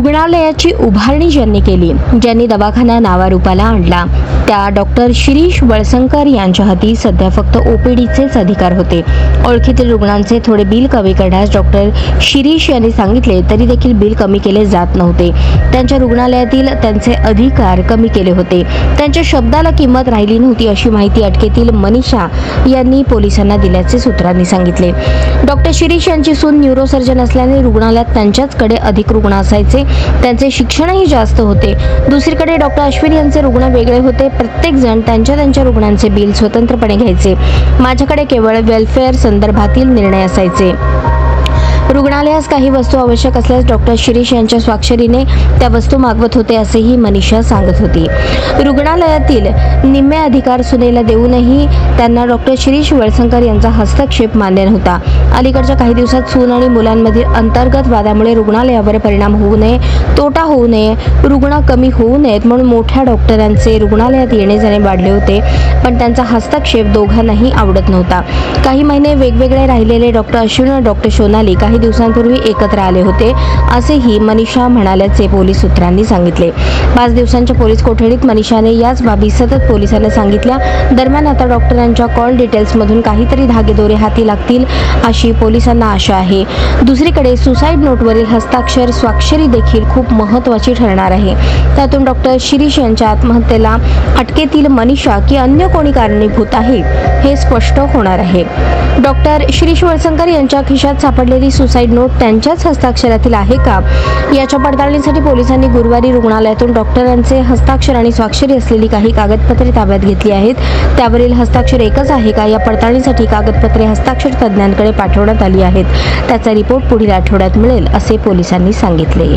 रुग्णालयाची उभारणी ज्यांनी केली ज्यांनी दवाखाना नावारूपाला आणला. त्या डॉक्टर शिरीष वळसंकर यांच्या हाती सध्या फक्त ओपीडीचेच अधिकार होते. ओळखीतील रुग्णांचे थोडे बिल कमी करण्यास डॉक्टर शिरीष यांनी सांगितले तरी देखील बिल कमी केले जात नव्हते. त्यांच्या रुग्णालयातील त्यांचे अधिकार कमी केले होते. त्यांच्या शब्दाला किंमत राहिली नव्हती अशी माहिती अटकेतील मनीषा यांनी पोलिसांना दिल्याचे सूत्रांनी सांगितले. डॉक्टर शिरीष यांची सून न्यूरोसर्जन असल्याने रुग्णालयात त्यांच्याचकडे अधिक रुग्ण असायचे. त्यांचे शिक्षणही जास्त होते. दुसरीकडे डॉक्टर अश्विन यांचे रुग्ण वेगळे होते. प्रत्येकजण त्यांच्या त्यांच्या रुग्णांचे बिल स्वतंत्रपणे घ्यायचे. माझ्याकडे केवळ वेलफेअर संदर्भातील निर्णय असायचे. रुग्णालयास काही वस्तू आवश्यक असल्यास डॉक्टर शिरीष यांच्या स्वाक्षरीने त्या वस्तू मागवत होते असेही मनीषा सांगत होती. रुग्णालयातील निम्मे अधिकार सुनेला देऊनही त्यांना डॉक्टर शिरीष वळसंकर यांचा हस्तक्षेप मान्य नव्हता. अलीकडच्या काही दिवसात सून आणि मुलांमधील अंतर्गत वादामुळे रुग्णालयावर परिणाम होऊ नये तोटा होऊ नये रुग्ण कमी होऊ नयेत म्हणून मोठ्या डॉक्टरांचे रुग्णालयात येणे जाणे वाढले होते पण त्यांचा हस्तक्षेप दोघांनाही आवडत नव्हता. काही महिने वेगवेगळे राहिलेले डॉक्टर अश्विन डॉक्टर सोनाली काही दिवसांपूर्वी एकत्र आले होते असेही मनीषा म्हणाल्याचे पोलीस सूत्रांनी सांगितले. पाच दिवसांच्या पोलीस कोठडीत मनीषाने याच बाबी सतत पोलिसांना सांगितल्या. दरम्यान आता डॉक्टरांच्या कॉल डिटेल्समधून काहीतरी धागेदोरे हाती लागतील अशी पोलिसांना आशा आहे. दुसरीकडे सुसाईड नोटवरील हस्ताक्षर स्वाक्षरी देखील खूप महत्त्वाची ठरणार आहे. त्यातून डॉक्टर शिरीष यांच्या आत्महत्येला अटकेतील मनीषा की अन्य कोणी कारणीभूत आहे हे स्पष्ट होणार आहे. डॉक्टर शिरीष वळसंकर यांच्या खिशात सापडलेली सुसाईड नोट त्यांच्याच हस्ताक्षरातील आहे का? याच्या पडताळणीसाठी पोलिसांनी गुरुवारी रुग्णालयातून डॉक्टरांचे हस्ताक्षर आणि स्वाक्षरी असलेली काही कागदपत्रे ताब्यात घेतली आहेत. त्यावरील हस्ताक्षर एकच आहे का? या पडताळणीसाठी कागदपत्रे हस्ताक्षर तज्ज्ञांकडे पाठवण्यात आली आहेत. त्याचा रिपोर्ट पुढील आठवड्यात मिळेल असे पोलिसांनी सांगितले.